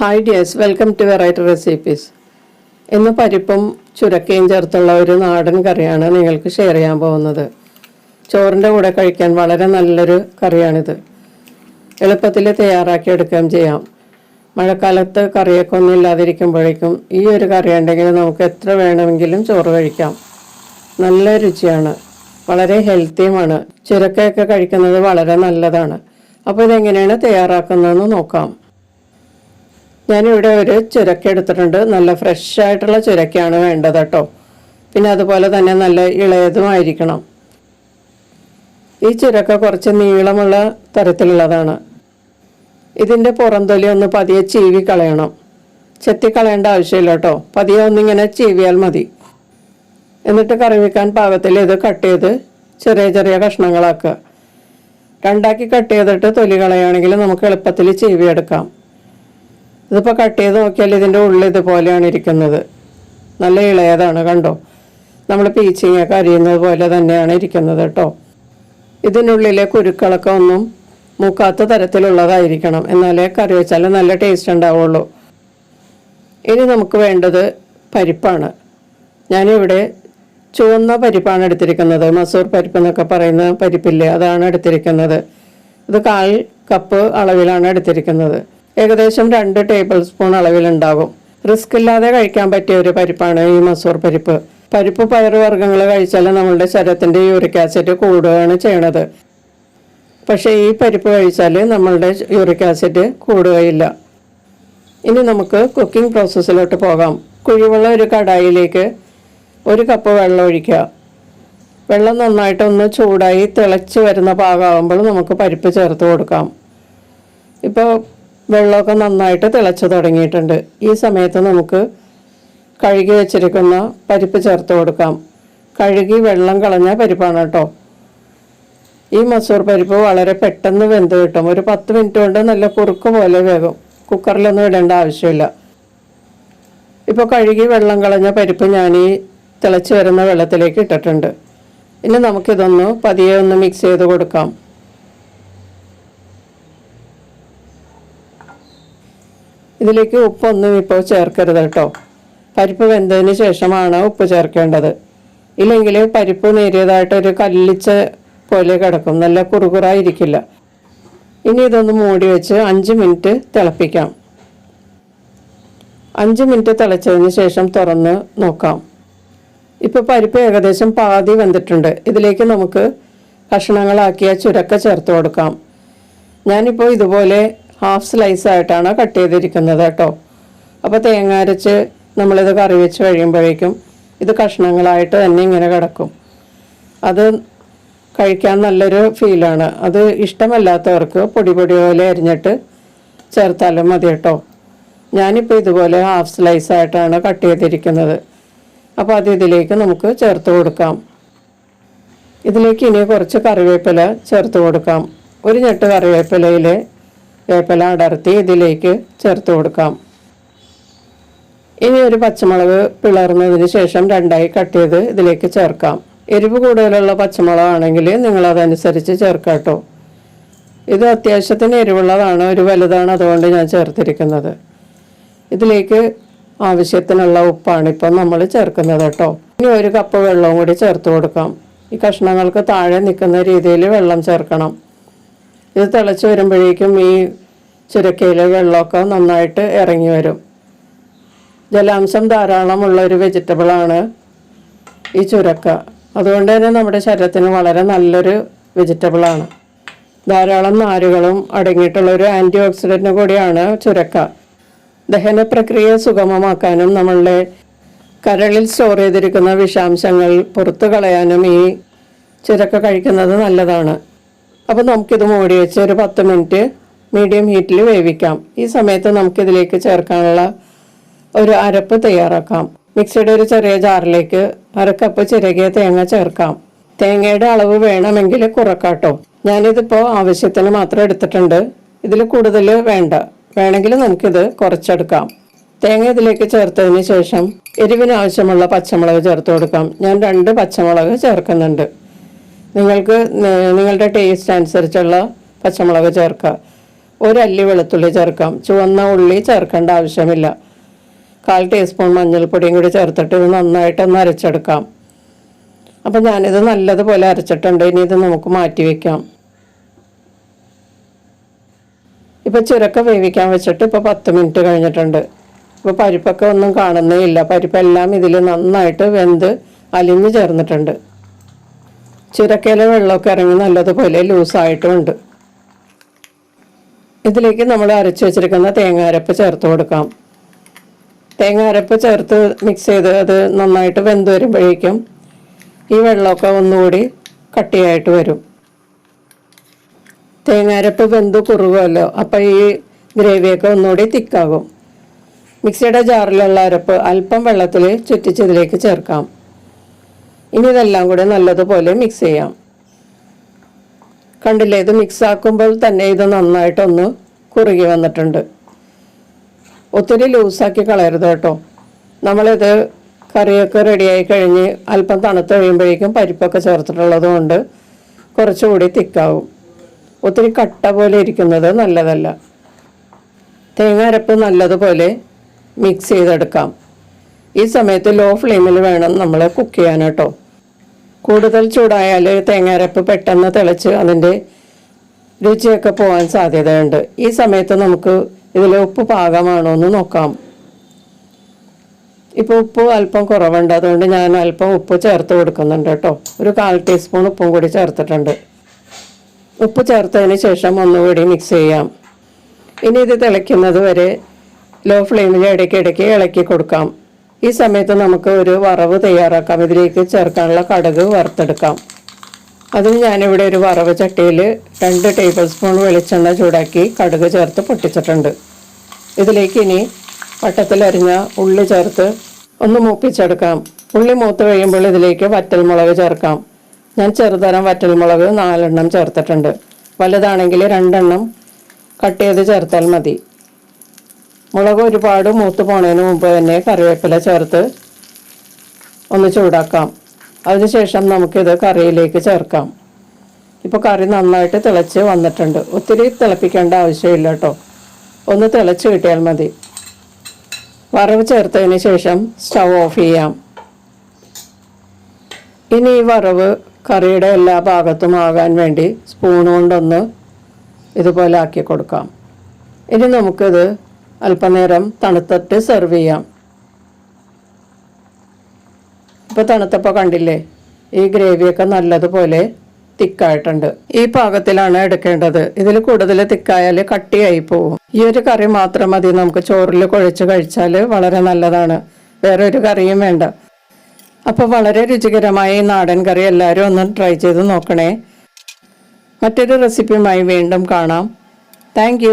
Hi dears welcome to variety recipes ഇന്ന് പരിപ്പും ചുരക്കയും ചേർത്തുള്ള ഒരു നാടൻ കറിയാണ് നിങ്ങൾക്ക് ഷെയർ ചെയ്യാൻ പോകുന്നത്. ചോറിന്റെ കൂടെ കഴിക്കാൻ വളരെ നല്ലൊരു കറിയാണിത്. എളുപ്പത്തിൽ തയ്യാറാക്കി എടുക്കുകയും ചെയ്യാം. മഴക്കാലത്ത് കറിയൊക്കെ ഒന്നും ഇല്ലാതിരിക്കുമ്പോഴേക്കും ഈ ഒരു കറി ഉണ്ടെങ്കിൽ നമുക്ക് എത്ര വേണമെങ്കിലും ചോറ് കഴിക്കാം. നല്ല രുചിയാണ്. വളരെ ഹെൽത്തിയുമാണ്. ചുരക്കയൊക്കെ കഴിക്കുന്നത് വളരെ നല്ലതാണ്. അപ്പോൾ ഇതെങ്ങനെയാണ് തയ്യാറാക്കുന്നതെന്ന് നോക്കാം. ഞാനിവിടെ ഒരു ചുരക്ക എടുത്തിട്ടുണ്ട്. നല്ല ഫ്രഷ് ആയിട്ടുള്ള ചുരക്കയാണ് വേണ്ടത് കേട്ടോ. പിന്നെ അതുപോലെ തന്നെ നല്ല ഇളയതുമായിരിക്കണം ഈ ചുരക്ക കുറച്ച് നീളമുള്ള തരത്തിലുള്ളതാണ്. ഇതിന്റെ പുറംതൊലി ഒന്ന് പതിയെ ചീവി കളയണം. ചെത്തി കളയേണ്ട ആവശ്യമില്ല കേട്ടോ. പതിയെ ഒന്നിങ്ങനെ ചീവിയാൽ മതി. എന്നിട്ട് കറി വെക്കാൻ പാകത്തിൽ ഇത് കട്ട് ചെയ്ത് ചെറിയ ചെറിയ കഷ്ണങ്ങളാക്കുക. രണ്ടാക്കി കട്ട് ചെയ്തിട്ട് തൊലി കളയുകയാണെങ്കിൽ നമുക്ക് എളുപ്പത്തിൽ ചീവിയെടുക്കാം. ഇതിപ്പോൾ കട്ട് ചെയ്ത് നോക്കിയാൽ ഇതിന്റെ ഉള്ളിൽ ഇതുപോലെയാണ് ഇരിക്കുന്നത്. നല്ല ഇളയതാണ് കണ്ടോ? നമ്മൾ പീച്ചിങ്ങൊക്കെ അരിയുന്നത് പോലെ തന്നെയാണ് ഇരിക്കുന്നത് കേട്ടോ. ഇതിനുള്ളിലെ കുരുക്കളൊക്കെ ഒന്നും മൂക്കാത്ത തരത്തിലുള്ളതായിരിക്കണം. എന്നാലേ കറി വെച്ചാൽ നല്ല ടേസ്റ്റ് ഉണ്ടാവുള്ളൂ. ഇനി നമുക്ക് വേണ്ടത് പരിപ്പാണ്. ഞാനിവിടെ ചുവന്ന പരിപ്പാണ് എടുത്തിരിക്കുന്നത്. മസൂർ പരിപ്പ് എന്നൊക്കെ പറയുന്ന പരിപ്പില്ലേ അതാണ് എടുത്തിരിക്കുന്നത്. ഇത് കാൽ കപ്പ് അളവിലാണ് എടുത്തിരിക്കുന്നത്. ഏകദേശം രണ്ട് ടേബിൾ സ്പൂൺ അളവിലുണ്ടാകും. റിസ്ക് ഇല്ലാതെ കഴിക്കാൻ പറ്റിയ ഒരു പരിപ്പാണ് ഈ മസൂർ പരിപ്പ്. പരിപ്പ് പയറുവർഗങ്ങൾ കഴിച്ചാൽ നമ്മളുടെ ശരീരത്തിന്റെ യൂറിക് ആസിഡ് കൂടുകയാണ് ചെയ്യണത്. പക്ഷേ ഈ പരിപ്പ് കഴിച്ചാൽ നമ്മളുടെ യൂറിക് ആസിഡ് കൂടുകയില്ല. ഇനി നമുക്ക് കുക്കിംഗ് പ്രോസസ്സിലോട്ട് പോകാം. കുഴിവുള്ള ഒരു കടായിലേക്ക് ഒരു കപ്പ് വെള്ളം ഒഴിക്കുക. വെള്ളം നന്നായിട്ടൊന്ന് ചൂടായി തിളച്ച് വരുന്ന പാകമാകുമ്പോൾ നമുക്ക് പരിപ്പ് ചേർത്ത് കൊടുക്കാം. ഇപ്പോൾ വെള്ളമൊക്കെ നന്നായിട്ട് തിളച്ചു തുടങ്ങിയിട്ടുണ്ട്. ഈ സമയത്ത് നമുക്ക് കഴുകി വെച്ചിരിക്കുന്ന പരിപ്പ് ചേർത്ത് കൊടുക്കാം. കഴുകി വെള്ളം കളഞ്ഞ പരിപ്പാണ് കേട്ടോ. ഈ മസൂർ പരിപ്പ് വളരെ പെട്ടെന്ന് വെന്ത് കിട്ടും. ഒരു പത്ത് മിനിറ്റ് കൊണ്ട് നല്ല കുറുക്ക് പോലെ വേകും. കുക്കറിലൊന്നും ഇടേണ്ട ആവശ്യമില്ല. ഇപ്പോൾ കഴുകി വെള്ളം കളഞ്ഞ പരിപ്പ് ഞാൻ ഈ തിളച്ച് വരുന്ന വെള്ളത്തിലേക്ക് ഇട്ടിട്ടുണ്ട്. ഇനി നമുക്കിതൊന്ന് പതിയെ ഒന്ന് മിക്സ് ചെയ്ത് കൊടുക്കാം. ഇതിലേക്ക് ഉപ്പൊന്നും ഇപ്പോൾ ചേർക്കരുത് കേട്ടോ. പരിപ്പ് വെന്തതിന് ശേഷമാണ് ഉപ്പ് ചേർക്കേണ്ടത്. ഇല്ലെങ്കിൽ പരിപ്പ് നേരിയതായിട്ടൊരു കല്ലിച്ച പോലെ കിടക്കും. നല്ല കുറുകുറായിരിക്കില്ല. ഇനി ഇതൊന്ന് മൂടി വെച്ച് അഞ്ച് മിനിറ്റ് തിളപ്പിക്കാം. അഞ്ച് മിനിറ്റ് തിളച്ചതിന് ശേഷം തുറന്ന് നോക്കാം. ഇപ്പോൾ പരിപ്പ് ഏകദേശം പാതി വെന്തിട്ടുണ്ട്. ഇതിലേക്ക് നമുക്ക് കഷ്ണങ്ങളാക്കിയ ചുരക്ക ചേർത്ത് കൊടുക്കാം. ഞാനിപ്പോൾ ഇതുപോലെ ഹാഫ് സ്ലൈസ് ആയിട്ടാണ് കട്ട് ചെയ്തിരിക്കുന്നത് കേട്ടോ. അപ്പോൾ തേങ്ങ അരച്ച് നമ്മളിത് കറി വെച്ച് കഴിയുമ്പോഴേക്കും ഇത് കഷ്ണങ്ങളായിട്ട് തന്നെ ഇങ്ങനെ കിടക്കും. അത് കഴിക്കാൻ നല്ലൊരു ഫീലാണ് അത് ഇഷ്ടമല്ലാത്തവർക്ക് പൊടി പൊടി പോലെ അരിഞ്ഞിട്ട് ചേർത്താലും മതി കേട്ടോ. ഞാനിപ്പോൾ ഇതുപോലെ ഹാഫ് സ്ലൈസ് ആയിട്ടാണ് കട്ട് ചെയ്തിരിക്കുന്നത്. അപ്പോൾ അത് ഇതിലേക്ക് നമുക്ക് ചേർത്ത് കൊടുക്കാം. ഇതിലേക്ക് ഇനി കുറച്ച് കറിവേപ്പില ചേർത്ത് കൊടുക്കാം. ഒരു ഞെട്ട് കറിവേപ്പിലയിൽ വേപ്പില അടർത്തി ഇതിലേക്ക് ചേർത്ത് കൊടുക്കാം. ഇനി ഒരു പച്ചമുളക് പിളർന്നതിന് ശേഷം രണ്ടായി കട്ട് ചെയ്ത് ഇതിലേക്ക് ചേർക്കാം. എരിവ് കൂടുതലുള്ള പച്ചമുളകാണെങ്കിൽ നിങ്ങൾ അതനുസരിച്ച് ചേർക്കാം കേട്ടോ ഇത് അത്യാവശ്യത്തിന് എരിവുള്ളതാണ് ഒരു വലുതാണ് അതുകൊണ്ട് ഞാൻ ചേർത്തിരിക്കുന്നത്. ഇതിലേക്ക് ആവശ്യത്തിനുള്ള ഉപ്പാണ് ഇപ്പം നമ്മൾ ചേർക്കുന്നത് കേട്ടോ. ഇനി ഒരു കപ്പ് വെള്ളവും കൂടി ചേർത്ത് കൊടുക്കാം. ഈ കഷ്ണങ്ങൾക്ക് താഴെ നിൽക്കുന്ന രീതിയിൽ വെള്ളം ചേർക്കണം. ഇത് തിളച്ച് വരുമ്പോഴേക്കും ഈ ചുരക്കയിലെ വെള്ളമൊക്കെ നന്നായിട്ട് ഇറങ്ങി വരും. ജലാംശം ധാരാളമുള്ള ഒരു വെജിറ്റബിളാണ് ഈ ചുരക്ക. അതുകൊണ്ട് തന്നെ നമ്മുടെ ശരീരത്തിന് വളരെ നല്ലൊരു വെജിറ്റബിളാണ് ധാരാളം നാരുകളും അടങ്ങിയിട്ടുള്ള ഒരു ആന്റി ഓക്സിഡന്റ് കൂടിയാണ് ചുരക്ക. ദഹന പ്രക്രിയ സുഗമമാക്കാനും നമ്മളുടെ കരളിൽ സ്റ്റോർ ചെയ്തിരിക്കുന്ന വിഷാംശങ്ങൾ പുറത്തു കളയാനും ഈ ചുരക്ക കഴിക്കുന്നത് നല്ലതാണ്. അപ്പോൾ നമുക്കിത് മൂടി വെച്ച് ഒരു പത്ത് മിനിറ്റ് മീഡിയം ഹീറ്റിൽ വേവിക്കാം. ഈ സമയത്ത് നമുക്കിതിലേക്ക് ചേർക്കാനുള്ള ഒരു അരപ്പ് തയ്യാറാക്കാം. മിക്സിയുടെ ഒരു ചെറിയ ജാറിലേക്ക് അരക്കപ്പ് ചിരകിയ തേങ്ങ ചേർക്കാം. തേങ്ങയുടെ അളവ് വേണമെങ്കിൽ കുറക്കാട്ടോ. ഞാനിതിപ്പോൾ ആവശ്യത്തിന് മാത്രം എടുത്തിട്ടുണ്ട്. ഇതിൽ കൂടുതൽ വേണ്ട. വേണമെങ്കിൽ നമുക്കിത് കുറച്ചെടുക്കാം. തേങ്ങ ഇതിലേക്ക് ചേർത്തതിന് ശേഷം എരിവിന് ആവശ്യമുള്ള പച്ചമുളക് ചേർത്ത് കൊടുക്കാം. ഞാൻ രണ്ട് പച്ചമുളക് ചേർക്കുന്നുണ്ട്. നിങ്ങൾക്ക് നിങ്ങളുടെ ടേസ്റ്റ് അനുസരിച്ചുള്ള പച്ചമുളക് ചേർക്കുക. ഒരല്ലി വെളുത്തുള്ളി ചേർക്കാം. ചുവന്ന ഉള്ളി ചേർക്കേണ്ട ആവശ്യമില്ല. കാൽ ടീസ്പൂൺ മഞ്ഞൾപ്പൊടിയും കൂടി ചേർത്തിട്ട് ഇത് നന്നായിട്ടൊന്ന് അരച്ചെടുക്കാം. അപ്പം ഞാനിത് നല്ലതുപോലെ അരച്ചിട്ടുണ്ട്. ഇനി ഇത് നമുക്ക് മാറ്റി വെക്കാം. ഇപ്പം ചുരക്ക വേവിക്കാൻ വെച്ചിട്ട് ഇപ്പോൾ പത്ത് മിനിറ്റ് കഴിഞ്ഞിട്ടുണ്ട്. ഇപ്പോൾ പരിപ്പൊക്കെ ഒന്നും കാണുന്നേ ഇല്ല. പരിപ്പെല്ലാം ഇതിൽ നന്നായിട്ട് വെന്ത് അലിഞ്ഞു ചേർന്നിട്ടുണ്ട്. ചുരക്കയിലെ വെള്ളമൊക്കെ ഇറങ്ങി നല്ലതുപോലെ ലൂസായിട്ടുമുണ്ട്. ഇതിലേക്ക് നമ്മൾ അരച്ചു വെച്ചിരിക്കുന്ന തേങ്ങ അരപ്പ് ചേർത്ത് കൊടുക്കാം. തേങ്ങ അരപ്പ് ചേർത്ത് മിക്സ് ചെയ്ത് അത് നന്നായിട്ട് വെന്ത് വരുമ്പോഴേക്കും ഈ വെള്ളമൊക്കെ ഒന്നുകൂടി കട്ടിയായിട്ട് വരും. തേങ്ങാരപ്പ് വെന്ത് കുറുകുമല്ലോ അപ്പം ഈ ഗ്രേവിയൊക്കെ ഒന്നുകൂടി തിക്കാകും. മിക്സിയുടെ ജാറിലുള്ള അരപ്പ് അല്പം വെള്ളത്തിൽ ചുറ്റിച്ചതിലേക്ക് ചേർക്കാം. ഇനി ഇതെല്ലാം കൂടെ നല്ലതുപോലെ മിക്സ് ചെയ്യാം. കണ്ടില്ലേ ഇത് മിക്സ് ആക്കുമ്പോൾ തന്നെ ഇത് നന്നായിട്ടൊന്ന് കുറുകി വന്നിട്ടുണ്ട്. ഒത്തിരി ലൂസാക്കി കളയരുത് കേട്ടോ. നമ്മളിത് കറിയൊക്കെ റെഡിയായി കഴിഞ്ഞ് അല്പം തണുത്ത് കഴിയുമ്പോഴേക്കും പരിപ്പൊക്കെ ചേർത്തിട്ടുള്ളത് കൊണ്ട് കുറച്ചുകൂടി തിക്കാവും. ഒത്തിരി കട്ട പോലെ ഇരിക്കുന്നത് നല്ലതല്ല. തേങ്ങ അരപ്പ് നല്ലതുപോലെ മിക്സ് ചെയ്തെടുക്കാം. ഈ സമയത്ത് ലോ ഫ്ലെയിമിൽ വേണം നമ്മൾ കുക്ക് ചെയ്യാൻ കേട്ടോ. കൂടുതൽ ചൂടായാൽ തേങ്ങാരപ്പ് പെട്ടെന്ന് തിളച്ച് അതിന്റെ രുചിയൊക്കെ പോകാൻ സാധ്യതയുണ്ട്. ഈ സമയത്ത് നമുക്ക് ഇതിൽ ഉപ്പ് പാകമാണോ എന്ന് നോക്കാം. ഇപ്പോൾ ഉപ്പ് അല്പം കുറവുണ്ട്. അതുകൊണ്ട് ഞാൻ അല്പം ഉപ്പ് ചേർത്ത് കൊടുക്കുന്നുണ്ട് കേട്ടോ. ഒരു കാൽ ടീസ്പൂൺ ഉപ്പും കൂടി ചേർത്തിട്ടുണ്ട്. ഉപ്പ് ചേർത്തതിന് ശേഷം ഒന്നുകൂടി മിക്സ് ചെയ്യാം. ഇനി ഇത് തിളയ്ക്കുന്നത് വരെ ലോ ഫ്ലെയിമിൽ ഇടയ്ക്കിടയ്ക്ക് ഇളക്കി കൊടുക്കാം. ഈ സമയത്ത് നമുക്ക് ഒരു വറവ് തയ്യാറാക്കാം. ഇതിലേക്ക് ചേർക്കാനുള്ള കടുക് വറുത്തെടുക്കാം. അതിന് ഞാനിവിടെ ഒരു വറവ് ചട്ടിയിൽ രണ്ട് ടേബിൾ സ്പൂൺ വെളിച്ചെണ്ണ ചൂടാക്കി കടുക് ചേർത്ത് പൊട്ടിച്ചിട്ടുണ്ട്. ഇതിലേക്ക് ഇനി വട്ടത്തിലരിഞ്ഞ ഉള്ളി ചേർത്ത് ഒന്ന് മൂപ്പിച്ചെടുക്കാം. ഉള്ളി മൂത്ത് കഴിയുമ്പോൾ ഇതിലേക്ക് വറ്റൽമുളക് ചേർക്കാം. ഞാൻ ചെറുതരം വറ്റൽമുളക് നാലെണ്ണം ചേർത്തിട്ടുണ്ട്. വലുതാണെങ്കിൽ രണ്ടെണ്ണം കട്ട് ചെയ്ത് ചേർത്താൽ മതി. മുളക് ഒരുപാട് മൂത്ത് പോണതിന് മുമ്പ് തന്നെ കറിവേപ്പില ചേർത്ത് ഒന്ന് ചൂടാക്കാം. അതിനുശേഷം നമുക്കിത് കറിയിലേക്ക് ചേർക്കാം. ഇപ്പോൾ കറി നന്നായിട്ട് തിളച്ച് വന്നിട്ടുണ്ട്. ഒത്തിരി തിളപ്പിക്കേണ്ട ആവശ്യമില്ല കേട്ടോ ഒന്ന് തിളച്ച് കിട്ടിയാൽ മതി. വറവ് ചേർത്തതിന് ശേഷം സ്റ്റവ് ഓഫ് ചെയ്യാം. ഇനി ഈ വറവ് കറിയുടെ എല്ലാ ഭാഗത്തും ആകാൻ വേണ്ടി സ്പൂൺ കൊണ്ടൊന്ന് ഇതുപോലെ ആക്കി കൊടുക്കാം. ഇനി നമുക്കിത് അല്പനേരം തണുത്തിട്ട് സെർവ് ചെയ്യാം. ഇപ്പോൾ തണുത്തപ്പോൾ കണ്ടില്ലേ ഈ ഗ്രേവിയൊക്കെ നല്ലതുപോലെ തിക്കായിട്ടുണ്ട്. ഈ പാകത്തിലാണ് എടുക്കേണ്ടത്. ഇതിൽ കൂടുതൽ തിക്കായാൽ കട്ടിയായി പോവും. ഈ ഒരു കറി മാത്രം മതി. നമുക്ക് ചോറിൽ കുഴച്ച് കഴിച്ചാൽ വളരെ നല്ലതാണ്. വേറെ ഒരു കറിയും വേണ്ട. അപ്പോൾ വളരെ രുചികരമായ ഈ നാടൻ കറി എല്ലാവരും ഒന്ന് ട്രൈ ചെയ്ത് നോക്കണേ. മറ്റൊരു റെസിപ്പിയുമായി വീണ്ടും കാണാം. താങ്ക്